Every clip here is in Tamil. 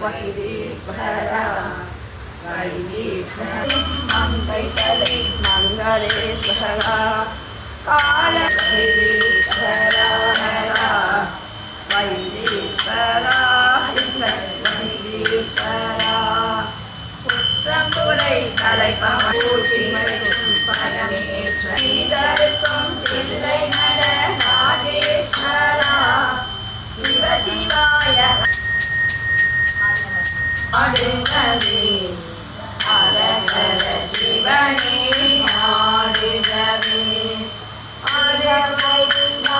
வைத்தீஸ்வரா வைத்தீஸ்வரம் மங்கை தலை மங்களேஸ்வரா கால வைத்தீஸ்வரா வைத்தீஸ்வரா வைத்தீஸ்வரா குற்றங்குறை தலைப்பூசிமைக்கும் பரமேஸ்வரிதருக்கும் தில்லை நட ஆடுகவே அரகர சிவனே ஆடுகவே அரவைநாதா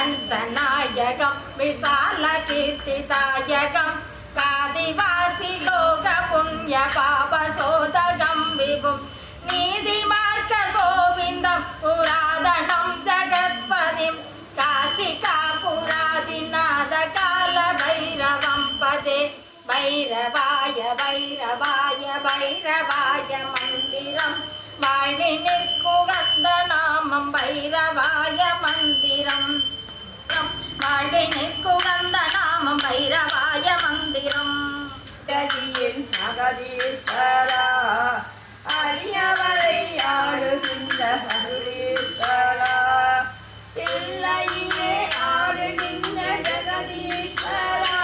பூத விசால கீர்த்திதாயகம் காதிவாசி லோக புண்ணிய பாப சோதகம் விபும். நீதி மார்க்க கோவிந்தம் புராதனம் ஜகத்பதிம். காசிகா புராதிநாத கால பைரவம் பஜே. பைரவாய பைரவாய பைரவாய மந்திரம். வாழினிற்கு வந்த நாமம் பைரவாய மந்திரம். வாழி நிற்குகந்த நாமம் வைரவாய மந்திரம். கதியின் மகதீஸ்வரா அரியவரை ஆடுகின்ற அருளீஸ்வரா தில்லையிலே ஆடுகின்ற ஜெகதீஸ்வரா.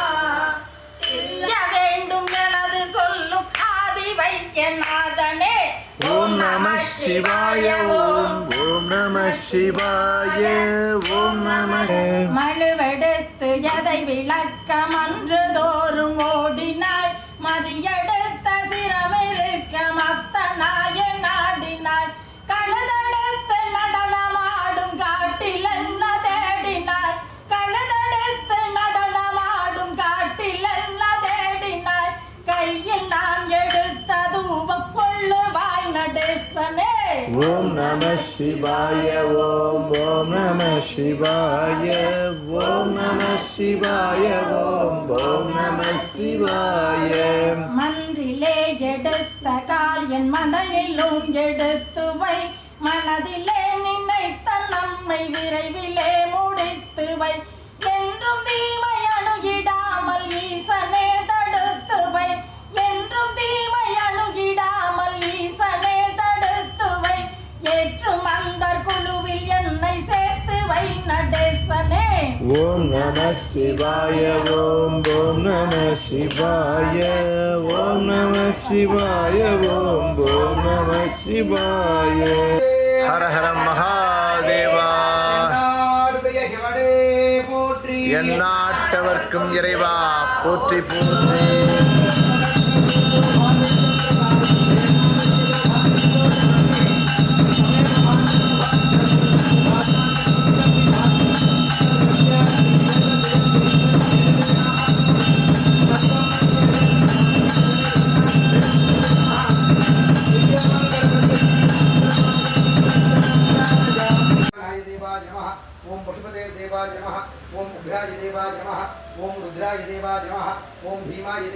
இல்ல வேண்டும் எனது சொல்லும் ஆதி வைத்தியநாதனே ஓம் நம சிவாய ஓம் நம சிவாய ஓம் நம மழுவெடுத்து எதை விளக்க மன்று ஓம் நம சிவாய ஓம் ஓம் நம சிவாய ஓம் நம சிவாய ஓம் ஓம் நம சிவாய. மன்றிலே எடுத்த கால் என் மனையிலும் எடுத்து வை. மனதிலே நினைத்த நம்மை விரைவிலே முடித்து வை. ஓம் நம சிவாய ஓம் ஓம் நம சிவாய ஓம் நம சிவாய ஓம் ஓம் நம சிவாய. ஹர ஹர மகாதேவா. எந்நாட்டவர்க்கும் இறைவா போற்றி போற்றி.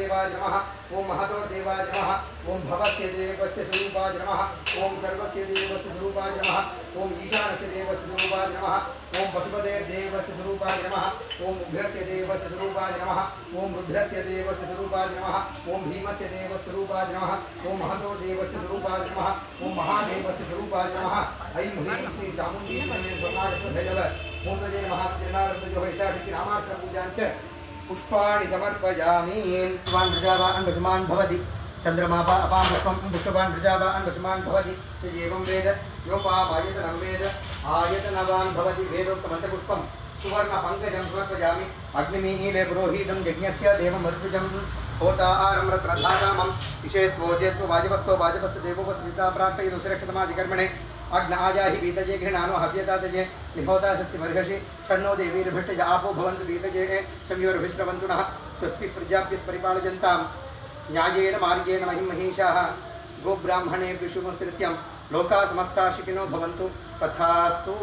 देवाय नमः ओम महतोर देवाय नमः ओम भवस्य देवस्य स्वरूपाय नमः ओम सर्वस्य देवस्य स्वरूपाय नमः ओम ईशानस्य देवस्य स्वरूपाय नमः ओम पशुपते देवस्य स्वरूपाय नमः ओम उग्रस्य देवस्य स्वरूपाय नमः ओम रुद्रस्य देवस्य स्वरूपाय नमः ओम भीमस्य देवस्य स्वरूपाय नमः ओम महतोर देवस्य स्वरूपाय नमः ओम महादेवस्य स्वरूपाय नमः ऐं ह्रीं श्री चामुण्डी भैरव मूर्तजय महात्रिनारन्दयो हिताभिचि नामाक्षर पूजाञ्च पुष्पाणि समर्पयामि। पुष्पान् प्रजावान् पशुमान् भवति चन्द्रमा अपां पुष्पं पुष्पवान् प्रजावान् पशुमान् भवति एवं वेद योपामायतनं वेद आयतनवान् भवति वेदोक्तमन्तपुष्पं सुवर्णपङ्कजं समर्पयामि। अग्निमीनीले पुरोहितं यज्ञस्य देवमर्पुजं होता आरं रत्नधातामं विषेत्वोजेत्व वाजवस्तो वाजवस्तु देवोपस्मिता प्रार्थयतु सुरक्षतमाधिकर्मणे अग्नाजा हि पीतजे गृह्णानो हव्यतातजे निहोता सत्सि बर्हषि शन्नो देवीर्भिष्टज आपो भवन्तु पीतजे शम्योर्भिश्रवन्तु स्वस्ति प्रजाप्यः परिपालयन्तां न्यायेण मार्गेण महिमहिषाः गोब्राह्मणे शुभस्त्रित्यं लोका समस्ताशिकिनो भवन्तु। तथास्तु।